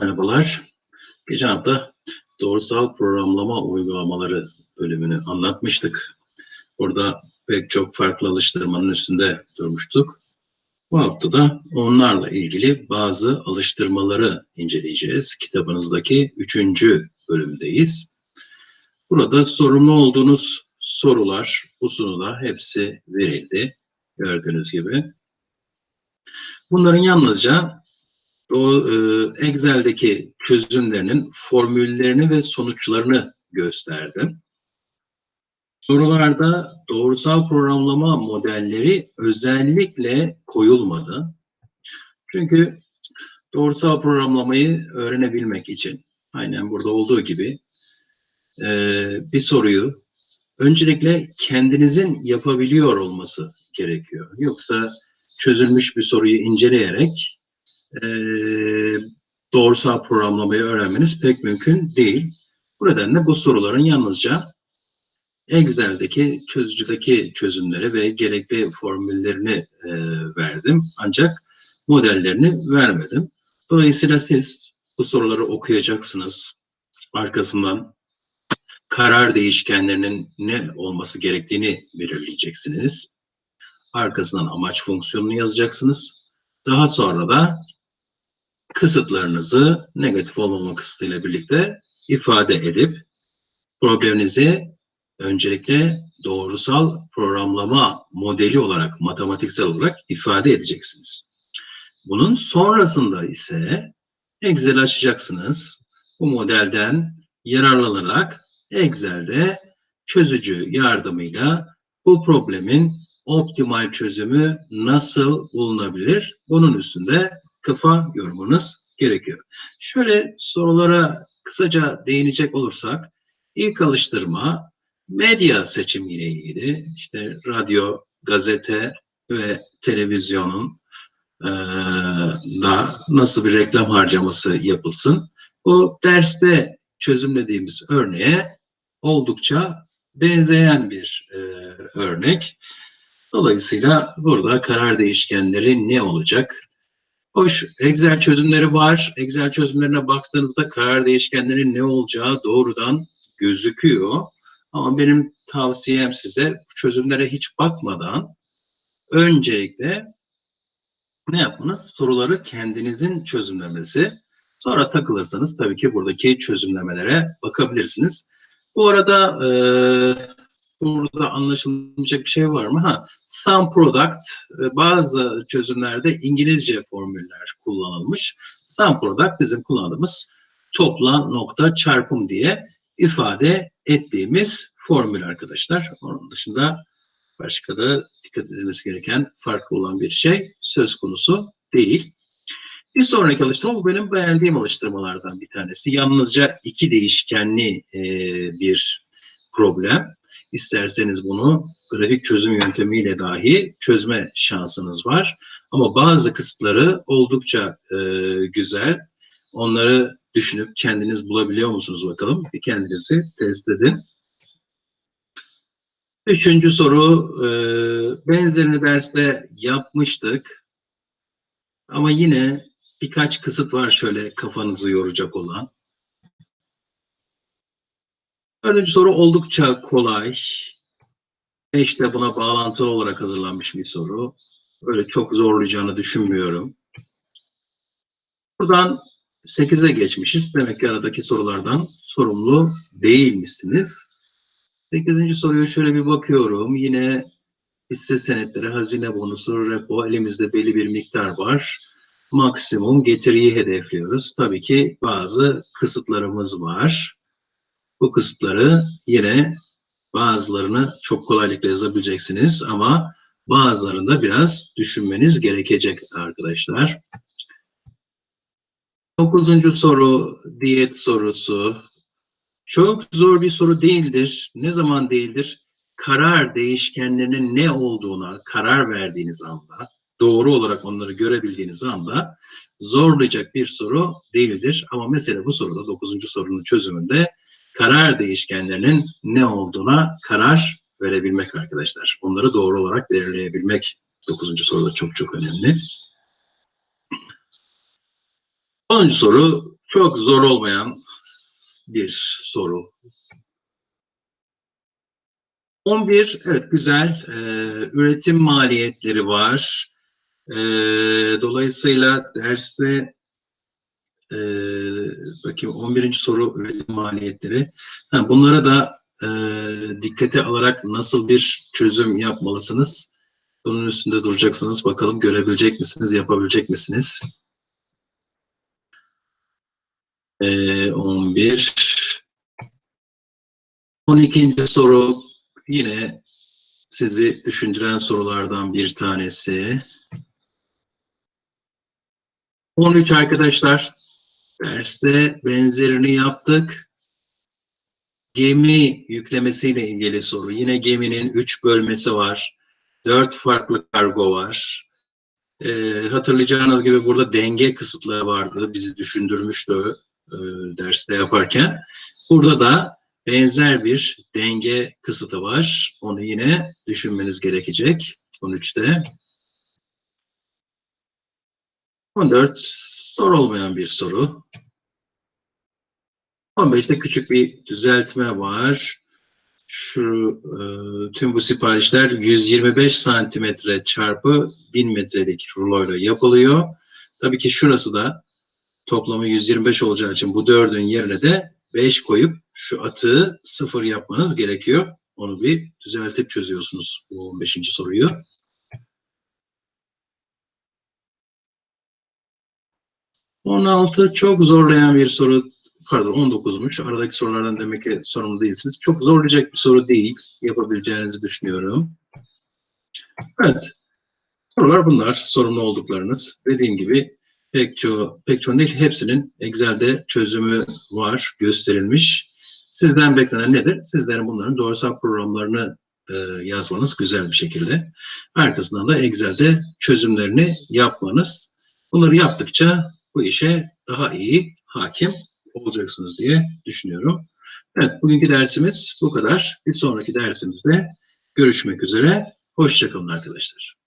Merhabalar. Geçen hafta doğrusal programlama uygulamaları bölümünü anlatmıştık. Orada pek çok farklı alıştırmanın üstünde durmuştuk. Bu hafta da onlarla ilgili bazı alıştırmaları inceleyeceğiz. Kitabınızdaki üçüncü bölümdeyiz. Burada sorumlu olduğunuz sorular, bu sunuda hepsi verildi. Gördüğünüz gibi. Bunların yalnızca o e, Excel'deki çözümlerinin formüllerini ve sonuçlarını gösterdim. Sorularda doğrusal programlama modelleri özellikle koyulmadı. Çünkü doğrusal programlamayı öğrenebilmek için aynen burada olduğu gibi e, bir soruyu öncelikle kendinizin yapabiliyor olması gerekiyor. Yoksa çözülmüş bir soruyu inceleyerek e, doğrusal programlamayı öğrenmeniz pek mümkün değil. Bu nedenle bu soruların yalnızca Excel'deki çözücüdeki çözümleri ve gerekli formüllerini e, verdim. Ancak modellerini vermedim. Dolayısıyla siz bu soruları okuyacaksınız. Arkasından karar değişkenlerinin ne olması gerektiğini belirleyeceksiniz. Arkasından amaç fonksiyonunu yazacaksınız. Daha sonra da kısıtlarınızı negatif olmama kısıtıyla birlikte ifade edip probleminizi öncelikle doğrusal programlama modeli olarak, matematiksel olarak ifade edeceksiniz. Bunun sonrasında ise Excel açacaksınız. Bu modelden yararlanarak Excel'de çözücü yardımıyla bu problemin optimal çözümü nasıl bulunabilir? Bunun üstünde kafa yormanız gerekiyor. Şöyle sorulara kısaca değinecek olursak, ilk alıştırma medya seçimiyle ilgili. İşte radyo, gazete ve televizyonun e, da nasıl bir reklam harcaması yapılsın. Bu derste çözümlediğimiz örneğe oldukça benzeyen bir e, örnek. Dolayısıyla burada karar değişkenleri ne olacak? Hoş, Excel çözümleri var. Excel çözümlerine baktığınızda karar değişkenlerinin ne olacağı doğrudan gözüküyor. Ama benim tavsiyem size bu çözümlere hiç bakmadan öncelikle ne yapmanız? Soruları kendinizin çözümlemesi. Sonra takılırsanız tabii ki buradaki çözümlemelere bakabilirsiniz. Bu arada burada anlaşılmayacak bir şey var mı? Ha, some product e, bazı çözümlerde İngilizce formüller kullanılmış. Some product bizim kullandığımız topla nokta çarpım diye ifade ettiğimiz formül arkadaşlar. Onun dışında başka da dikkat edilmesi gereken farklı olan bir şey söz konusu değil. Bir sonraki alıştırma bu benim beğendiğim alıştırmalardan bir tanesi. Yalnızca iki değişkenli e, bir problem. İsterseniz bunu grafik çözüm yöntemiyle dahi çözme şansınız var. Ama bazı kısıtları oldukça e, güzel. Onları düşünüp kendiniz bulabiliyor musunuz bakalım. Bir kendinizi test edin. Üçüncü soru, e, benzerini derste yapmıştık. Ama yine birkaç kısıt var şöyle kafanızı yoracak olan. Dördüncü soru oldukça kolay. İşte buna bağlantılı olarak hazırlanmış bir soru. Öyle çok zorlayacağını düşünmüyorum. Buradan 8'e geçmişiz. Demek ki aradaki sorulardan sorumlu değilmişsiniz. 8. soruya şöyle bir bakıyorum. Yine hisse senetleri, hazine bonusu, repo elimizde belli bir miktar var. Maksimum getiriyi hedefliyoruz. Tabii ki bazı kısıtlarımız var. Bu kısıtları yine bazılarını çok kolaylıkla yazabileceksiniz ama bazılarında biraz düşünmeniz gerekecek arkadaşlar. Dokuzuncu soru diyet sorusu. Çok zor bir soru değildir. Ne zaman değildir? Karar değişkenlerinin ne olduğuna karar verdiğiniz anda, doğru olarak onları görebildiğiniz anda zorlayacak bir soru değildir. Ama mesele bu soruda, dokuzuncu sorunun çözümünde karar değişkenlerinin ne olduğuna karar verebilmek arkadaşlar. Onları doğru olarak belirleyebilmek dokuzuncu soruda çok çok önemli. Onuncu soru Çok zor olmayan bir soru. 11, evet güzel. Ee, üretim maliyetleri var. Ee, dolayısıyla derste e, bakayım 11. soru üretim maliyetleri. Ha, bunlara da e, dikkate alarak nasıl bir çözüm yapmalısınız? Bunun üstünde duracaksınız. Bakalım görebilecek misiniz, yapabilecek misiniz? Ee, 11. 12. soru yine sizi düşündüren sorulardan bir tanesi. 13 arkadaşlar derste benzerini yaptık. Gemi yüklemesiyle ilgili soru. Yine geminin 3 bölmesi var. 4 farklı kargo var. Ee, hatırlayacağınız gibi burada denge kısıtları vardı. Bizi düşündürmüştü e, derste yaparken. Burada da benzer bir denge kısıtı var. Onu yine düşünmeniz gerekecek. 13'te. 14 zor olmayan bir soru. 15'te küçük bir düzeltme var. Şu e, tüm bu siparişler 125 santimetre çarpı 1000 metrelik ruloyla yapılıyor. Tabii ki şurası da toplamı 125 olacağı için bu dördün yerine de 5 koyup şu atığı sıfır yapmanız gerekiyor. Onu bir düzeltip çözüyorsunuz bu 15. soruyu. On altı çok zorlayan bir soru. Pardon 19'muş. Aradaki sorulardan demek ki sorumlu değilsiniz. Çok zorlayacak bir soru değil. Yapabileceğinizi düşünüyorum. Evet. Sorular bunlar. Sorumlu olduklarınız. Dediğim gibi pek çoğu, pek çoğu değil hepsinin Excel'de çözümü var, gösterilmiş. Sizden beklenen nedir? Sizlerin bunların doğrusal programlarını e, yazmanız güzel bir şekilde. Arkasından da Excel'de çözümlerini yapmanız. Bunları yaptıkça bu işe daha iyi hakim olacaksınız diye düşünüyorum. Evet, bugünkü dersimiz bu kadar. Bir sonraki dersimizde görüşmek üzere. Hoşçakalın arkadaşlar.